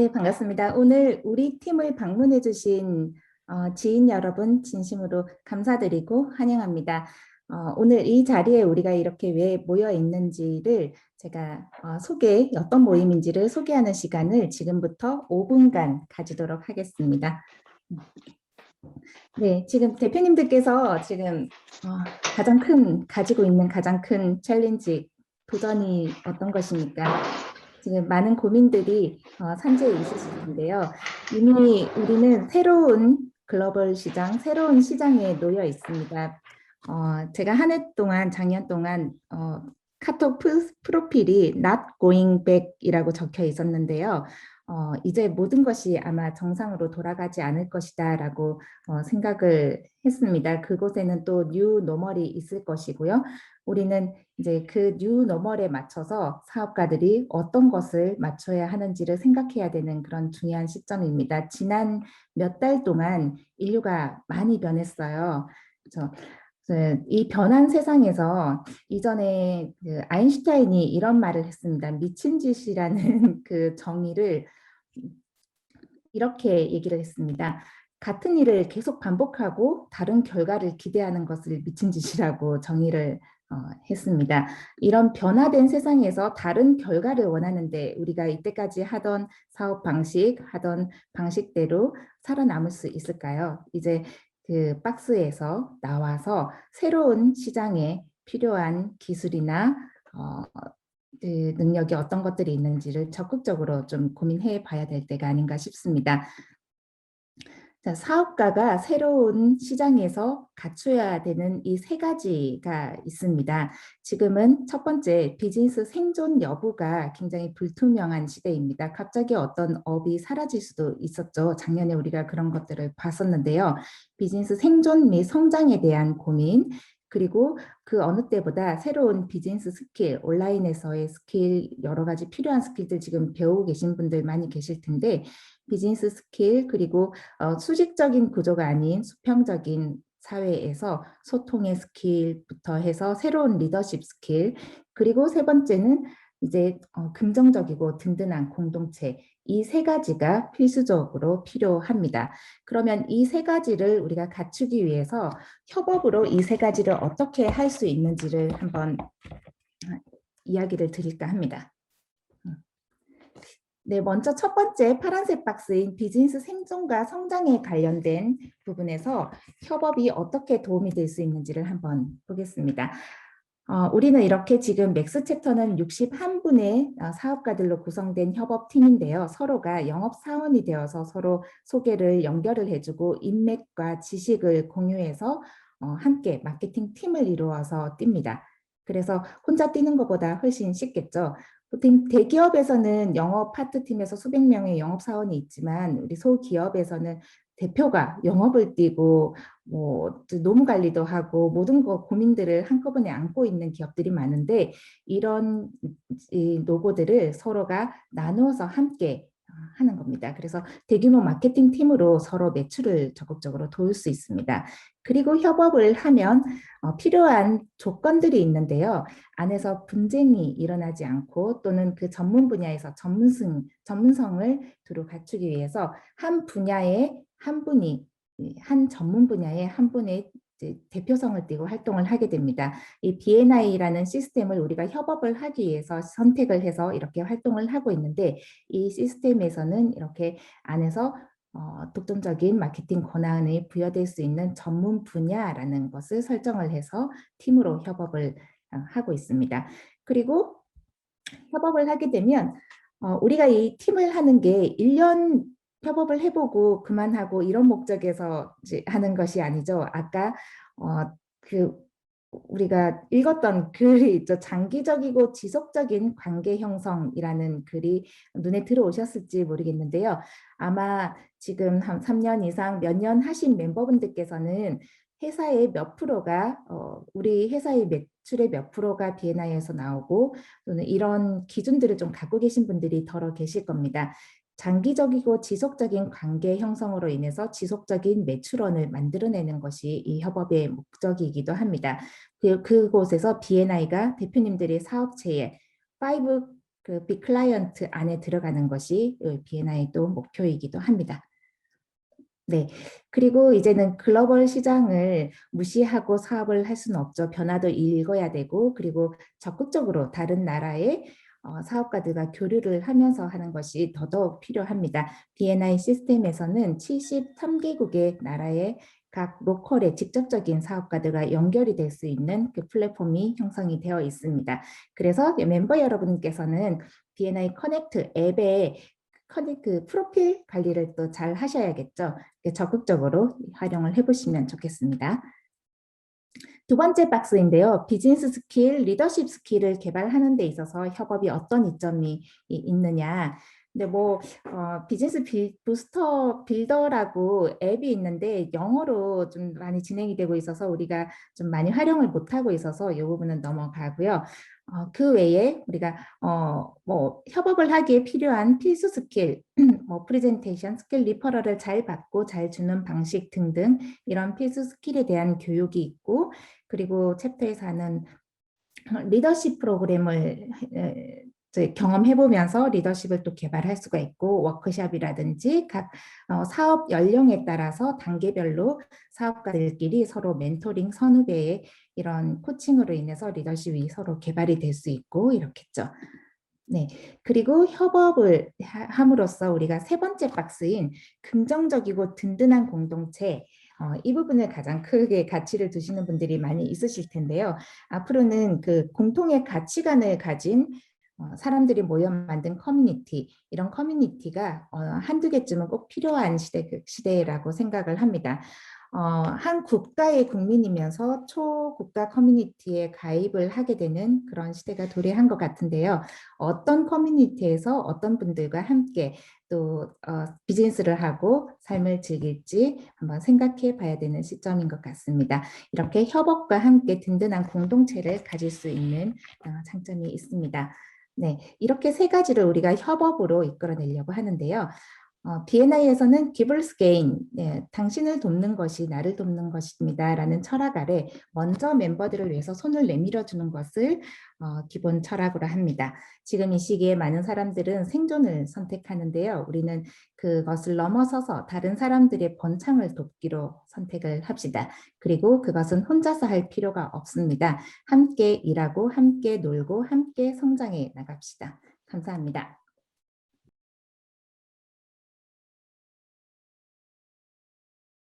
네, 반갑습니다. 오늘 우리 팀을 방문해 주신 어, 지인 여러분 진심으로 감사드리고 환영합니다. 어, 오늘 이 자리에 우리가 이렇게 왜 모여 있는지를 제가 어, 소개, 어떤 모임인지를 소개하는 시간을 지금부터 5분간 가지도록 하겠습니다. 네, 지금 대표님들께서 지금 어, 가장 큰, 가지고 있는 가장 큰 챌린지, 도전이 어떤 것입니까? 지금 많은 고민들이 어, 산재에 있으실 텐데요. 이미 우리는 새로운 글로벌 시장, 새로운 시장에 놓여 있습니다. 어, 제가 한 해 동안, 작년 동안 어, 카톡 프, 프로필이 not going back이라고 적혀 있었는데요. 어, 이제 모든 것이 아마 정상으로 돌아가지 않을 것이다 라고 어, 생각을 했습니다. 그곳에는 또 뉴 노멀이 있을 것이고요. 우리는 이제 그 뉴 노멀에 맞춰서 사업가들이 어떤 것을 맞춰야 하는지를 생각해야 되는 그런 중요한 시점입니다. 지난 몇 달 동안 인류가 많이 변했어요. 그래서 이 변한 세상에서 이전에 그 아인슈타인이 이런 말을 했습니다. 미친 짓이라는 그 정의를 이렇게 얘기를 했습니다. 같은 일을 계속 반복하고 다른 결과를 기대하는 것을 미친 짓이라고 정의를 어, 했습니다. 이런 변화된 세상에서 다른 결과를 원하는데 우리가 이때까지 하던 사업 방식, 하던 방식대로 살아남을 수 있을까요? 이제 그 박스에서 나와서 새로운 시장에 필요한 기술이나 어, 그 능력이 어떤 것들이 있는지를 적극적으로 좀 고민해 봐야 될 때가 아닌가 싶습니다. 자, 사업가가 새로운 시장에서 갖춰야 되는 이 세 가지가 있습니다. 지금은 첫 번째 비즈니스 생존 여부가 굉장히 불투명한 시대입니다. 갑자기 어떤 업이 사라질 수도 있었죠. 작년에 우리가 그런 것들을 봤었는데요. 비즈니스 생존 및 성장에 대한 고민, 그리고 그 어느 때보다 새로운 비즈니스 스킬, 온라인에서의 스킬, 여러 가지 필요한 스킬들 지금 배우고 계신 분들 많이 계실 텐데 비즈니스 스킬 그리고 어, 수직적인 구조가 아닌 수평적인 사회에서 소통의 스킬부터 해서 새로운 리더십 스킬 그리고 세 번째는 이제 어, 긍정적이고 든든한 공동체 이 세 가지가 필수적으로 필요합니다. 그러면 이 세 가지를 우리가 갖추기 위해서 협업으로 이 세 가지를 어떻게 할 수 있는지를 한번 이야기를 드릴까 합니다. 네, 먼저 첫 번째 파란색 박스인 비즈니스 생존과 성장에 관련된 부분에서 협업이 어떻게 도움이 될 수 있는지를 한번 보겠습니다. 어, 우리는 이렇게 지금 맥스 챕터는 61분의 어, 사업가들로 구성된 협업팀인데요. 서로가 영업사원이 되어서 서로 소개를 연결을 해주고 인맥과 지식을 공유해서 어, 함께 마케팅 팀을 이루어서 뜁니다. 그래서 혼자 뛰는 것보다 훨씬 쉽겠죠. 보통 대기업에서는 영업 파트팀에서 수백 명의 영업사원이 있지만 우리 소기업에서는 대표가 영업을 뛰고 뭐 노무 관리도 하고 모든 거 고민들을 한꺼번에 안고 있는 기업들이 많은데 이런 노고들을 서로가 나누어서 함께 하는 겁니다. 그래서 대규모 마케팅 팀으로 서로 매출을 적극적으로 도울 수 있습니다. 그리고 협업을 하면 어, 필요한 조건들이 있는데요. 안에서 분쟁이 일어나지 않고 또는 그 전문 분야에서 전문성, 전문성을 두루 갖추기 위해서 한 분야에 한 분이 한 전문 분야에 한 분의 대표성을 띠고 활동을 하게 됩니다. 이 BNI라는 시스템을 우리가 협업을 하기 위해서 선택을 해서 이렇게 활동을 하고 있는데 이 시스템에서는 이렇게 안에서 어, 독점적인 마케팅 권한을 부여될 수 있는 전문 분야라는 것을 설정을 해서 팀으로 협업을 어, 하고 있습니다. 그리고 협업을 하게 되면 어, 우리가 이 팀을 하는 게 1년 협업을 해보고 그만하고 이런 목적에서 하는 것이 아니죠. 아까 어, 그 우리가 읽었던 글이 있죠. 장기적이고 지속적인 관계 형성이라는 글이 눈에 들어오셨을지 모르겠는데요. 아마 지금 한 3년 이상 몇 년 하신 멤버분들께서는 회사의 몇 프로가 어, 우리 회사의 매출의 몇 프로가 BNI에서 나오고 또는 이런 기준들을 좀 갖고 계신 분들이 덜어 계실 겁니다. 장기적이고 지속적인 관계 형성으로 인해서 지속적인 매출원을 만들어내는 것이 이 협업의 목적이기도 합니다. 그, 그곳에서 BNI가 대표님들의 사업체에 5그 빅클라이언트 안에 들어가는 것이 B&I 또 목표이기도 합니다. 네, 그리고 이제는 글로벌 시장을 무시하고 사업을 할 수는 없죠. 변화도 읽어야 되고 그리고 적극적으로 다른 나라의 어, 사업가들과 교류를 하면서 하는 것이 더더욱 필요합니다. B&I 시스템에서는 73개국의 나라의 각 로컬의 직접적인 사업가들과 연결이 될 수 있는 그 플랫폼이 형성이 되어 있습니다. 그래서 멤버 여러분께서는 B&I 커넥트 앱에 커넥트 프로필 관리를 또 잘 하셔야겠죠. 적극적으로 활용을 해보시면 좋겠습니다. 두 번째 박스인데요. 비즈니스 스킬, 리더십 스킬을 개발하는 데 있어서 협업이 어떤 이점이 있느냐. 근데 뭐 어, 비즈니스 빌, 부스터 빌더라고 앱이 있는데 영어로 좀 많이 진행이 되고 있어서 우리가 좀 많이 활용을 못하고 있어서 이 부분은 넘어가고요. 어, 그 외에 우리가 어, 뭐 협업을 하기에 필요한 필수 스킬, 뭐 프레젠테이션, 스킬 리퍼럴을 잘 받고 잘 주는 방식 등등 이런 필수 스킬에 대한 교육이 있고 그리고 챕터에서는 리더십 프로그램을 경험해보면서 리더십을 또 개발할 수가 있고 워크샵이라든지 각 어, 사업 연령에 따라서 단계별로 사업가들끼리 서로 멘토링 선후배의 이런 코칭으로 인해서 리더십이 서로 개발이 될 수 있고 이렇겠죠. 네, 그리고 협업을 함으로써 우리가 세 번째 박스인 긍정적이고 든든한 공동체 어, 이 부분을 가장 크게 가치를 두시는 분들이 많이 있으실 텐데요. 앞으로는 그 공통의 가치관을 가진 어, 사람들이 모여 만든 커뮤니티 이런 커뮤니티가 어, 한두 개쯤은 꼭 필요한 시대, 그 시대라고 생각을 합니다. 어, 한 국가의 국민이면서 초국가 커뮤니티에 가입을 하게 되는 그런 시대가 도래한 것 같은데요. 어떤 커뮤니티에서 어떤 분들과 함께 또 어, 비즈니스를 하고 삶을 즐길지 한번 생각해 봐야 되는 시점인 것 같습니다. 이렇게 협업과 함께 든든한 공동체를 가질 수 있는 어, 장점이 있습니다. 네, 이렇게 세 가지를 우리가 협업으로 이끌어내려고 하는데요. 어, B&I에서는 Giver's 네, 당신을 돕는 것이 나를 돕는 것입니다. 라는 철학 아래 먼저 멤버들을 위해서 손을 내밀어 주는 것을 어, 기본 철학으로 합니다. 지금 이 시기에 많은 사람들은 생존을 선택하는데요. 우리는 그것을 넘어서서 다른 사람들의 번창을 돕기로 선택을 합시다. 그리고 그것은 혼자서 할 필요가 없습니다. 함께 일하고 함께 놀고 함께 성장해 나갑시다. 감사합니다.